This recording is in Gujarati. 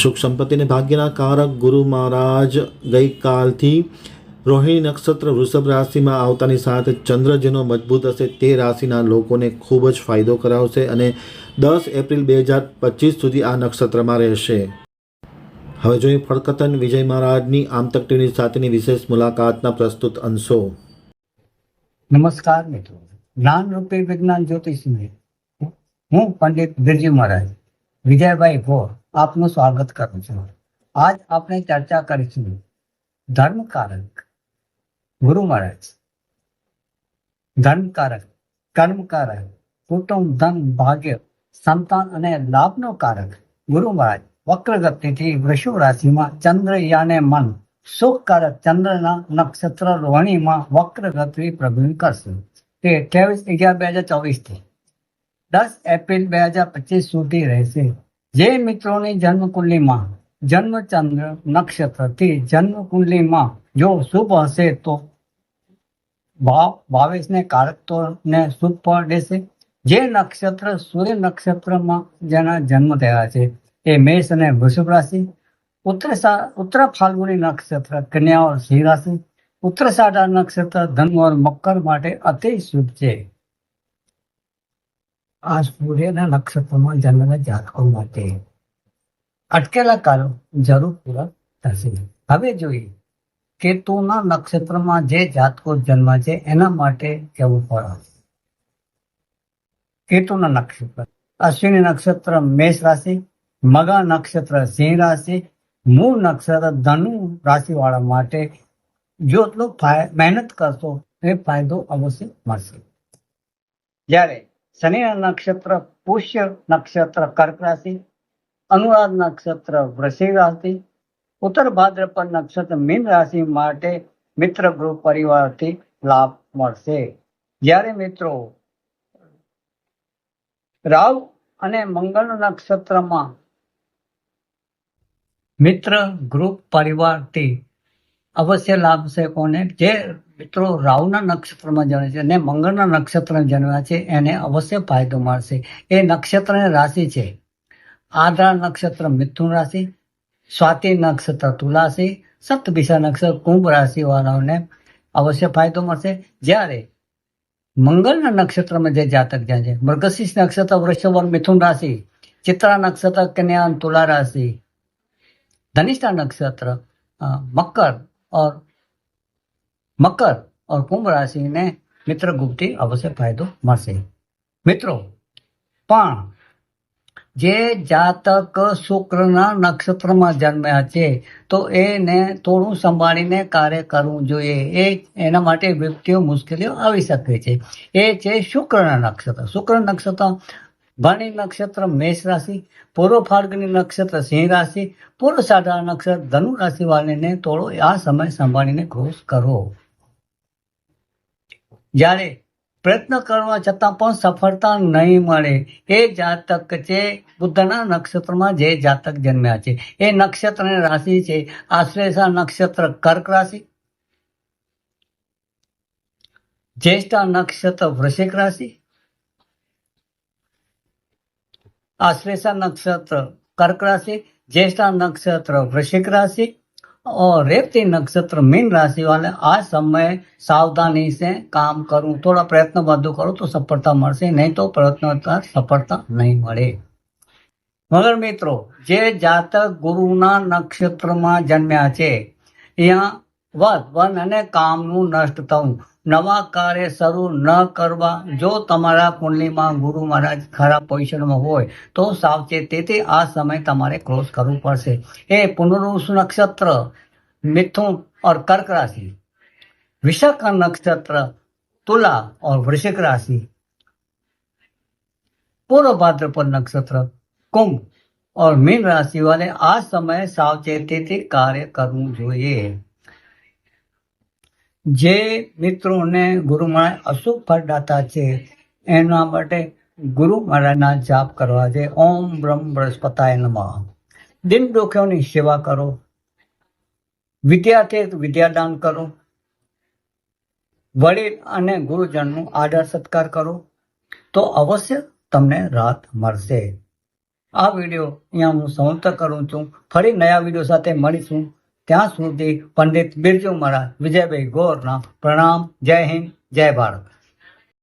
સુખ સંપત્તિને ભાગ્યના કારક ગુરુ મહારાજ ગઈકાલથી રોહિણી નક્ષત્ર વૃષભ રાશિમાં આવતાની સાથે ચંદ્ર જેનો મજબૂત હશે. તે રાશિના લોકોને ખૂબ જ ફાયદો કરાવશે અને દસ એપ્રિલ બે હજાર પચીસ સુધી આ નક્ષત્રમાં રહેશે. હવે જોઈએ ફળકતન વિજય મહારાજની આમતક ટીવી સાથેની વિશેષ મુલાકાતના પ્રસ્તુત અંશો. નમસ્કાર મિત્રો. જ્ઞાન રૂપે વિજ્ઞાન જ્યોતિષ હું પંડિત બિરજી મહારાજ, વિજયભાઈ ભોર આપનું સ્વાગત કરું છું. આજ આપણે ચર્ચા કરીશું ધર્મકારક ગુરુ મહારાજ ધર્મકારક કર્મકારક કુટુંબ, ધન, ભાગ્ય, સંતાન અને લાભનો કારક. ગુરુ મહારાજ વક્રગતિથી વૃષભ રાશિમાં ચંદ્ર યાને મન સુખકારક ચંદ્રના નક્ષત્ર રોહિણીમાં વક્રગતિ પ્રભુ કરશે. તે અઠ્યાવીસ અગિયાર બે હજાર ચોવીસથી દસ એપ્રિલ બે હજાર પચીસ સુધી રહેશે. જે મિત્રોની જન્મકુંડલીમાં જન્મચંદ્ર નક્ષત્રથી જન્મકુંડલીમાં જો શુભ હશે તો ભાવ ભાવેશને કારકતોને શુભ ફળ દેશે. જે નક્ષત્ર સૂર્ય નક્ષત્રમાં જેના જન્મ થયા છે એ મેષ અને વૃષભ રાશિ. ઉત્તર ઉત્તર ફાલ્ગુની નક્ષત્ર કન્યાઓ સિંહ રાશિ. ઉત્તરસાડા નક્ષત્ર ધનુ ઓર મકર માટે અતિ શુભ છે. આ સૂર્યના નક્ષત્રમાં જન્મના જાતકો માટે અટકેલા કારો જરૂર પૂરા થશે. હવે જોઈએ, કેતુના નક્ષત્રમાં જે જાતકો જન્મ છે, એના માટે કેવું ફળ કેતુના નક્ષત્ર, અશ્વિની નક્ષત્ર મેષ રાશિ, મગા નક્ષત્ર સિંહ રાશિ, મૂળ નક્ષત્ર ધનુ રાશિવાળા માટે જો એટલો મહેનત કરશો એ ફાયદો અવશ્ય મળશે. જ્યારે શનિના નક્ષત્ર, પુષ્ય નક્ષત્ર, કર્ક રાશિ અનુરાધ નક્ષત્ર વૃષિક રાશિ, ઉત્તર ભાદ્રપદ નક્ષત્ર, મીન રાશિ માટે મિત્ર ગૃહ પરિવારથી લાભ મળશે. જ્યારે મિત્રો રાવ અને મંગળ નક્ષત્રમાં મિત્ર ગ્રુપ પરિવારથી અવશ્ય લાભશે કોને? જે મિત્રો રાહુના નક્ષત્રમાં જન્મે છે અને મંગળના નક્ષત્રમાં જન્મ્યા છે, એને અવશ્ય ફાયદો મળશે. એ નક્ષત્ર રાશિ છે. આદ્રા નક્ષત્ર, મિથુન રાશિ, સ્વાતિ નક્ષત્ર, તુલાશી, સપ્તભિષા નક્ષત્ર, કુંભ રાશિવાળાઓને અવશ્ય ફાયદો મળશે. જ્યારે મંગળના નક્ષત્રમાં જે જાતક જ્યાં છે મૃગશીષ નક્ષત્ર, વૃષભ, મિથુન રાશિ, ચિત્રા નક્ષત્ર, કન્યા તુલા રાશિ, ધનિષ્ઠા નક્ષત્ર મકર और મકર ઓર કુંભ રાશિને મિત્ર ગુપ્તી અવશ્ય ફાયદો મળશે મિત્રો પણ જે જાતક શુક્રના નક્ષત્રમાં જન્મ્યા છે તો એને થોડું સંભાળીને કાર્ય કરવું જોઈએ એ એના માટે વ્યક્તિઓ મુશ્કેલીઓ આવી શકે છે એ છે શુક્રના નક્ષત્ર શુક્ર નક્ષત્ર ભણી નક્ષત્ર, મેષ રાશિ, પૂર્વ ફાલ્ગુની નક્ષત્ર, સિંહ રાશિ, પૂર્વ સાડા નક્ષત્ર, ધનુ રાશિ વાળીને તોડો આ સમય સંભાળીને ખુશ કરો. જ્યારે પ્રયત્ન કરવા છતાં પણ સફળતા નહીં મળે, એ જાતક છે બુદ્ધના નક્ષત્રમાં જે જાતક જન્મ્યા છે. એ નક્ષત્ર રાશિ છે આશ્લેષા નક્ષત્ર, કર્ક રાશિ, જ્યેષ્ઠા નક્ષત્ર, વૃશ્ચિક રાશિ आश्लेषा नक्षत्र, कर्क राशि, ज्येष्ठा नक्षत्र, वृश्चिक राशि और रेवती नक्षत्र, मीन राशि આ સમયે સાવધાની સે કામ કરવું થોડા પ્રયત્ન વધુ કરો તો સફળતા મળશે નહીં તો પ્રયત્ન સફળતા નહીં મળે મગર મિત્રો જે જાતક ગુરુના નક્ષત્રમાં જન્મ્યા છે અહીંયા વધ વન અને કામનું નષ્ટ થવું નવા કાર્ય શરૂ ન કરવા જો તમારા કુંડલીમાં ગુરુ મહારાજ ખરાબ પોઝિશનમાં હોય તો સાવચેતીથી આ સમય તમારે ક્રોસ કરવું પડશે એ પુનરુષ નક્ષત્ર મિથુન और कर्क राशि विशाखा नक्षत्र तुला और वृश्चिक राशि पूर्व भाद्रपद नक्षत्र कुंभ और मीन राशि वाले આ સમયે સાવચેતીથી કાર્ય કરવું જોઈએ જે મિત્રોને ગુરુ મહારાજ અશુભ ફળદાતા છે, એના માટે ગુરુ મહારાજના જાપ કરવા છે. ઓમ બ્રહ્મ બૃહસ્પતાય નમઃ. દિન દુખ્યોની સેવા કરો. વિદ્યાર્થી વિદ્યાદાન કરો. વડીલ અને ગુરુજનનું આદર સત્કાર કરો. તો અવશ્ય તમને રાહત મળશે. આ વીડિયો અહીંયા હું સમાપ્ત કરું છું. ફરી નયા વીડિયો સાથે મળીશું. ત્યાં સુધી પંડિત બિરજુ મહારાજ વિજયભાઈ ગોરના પ્રણામ. જય હિન્દ જય ભારત.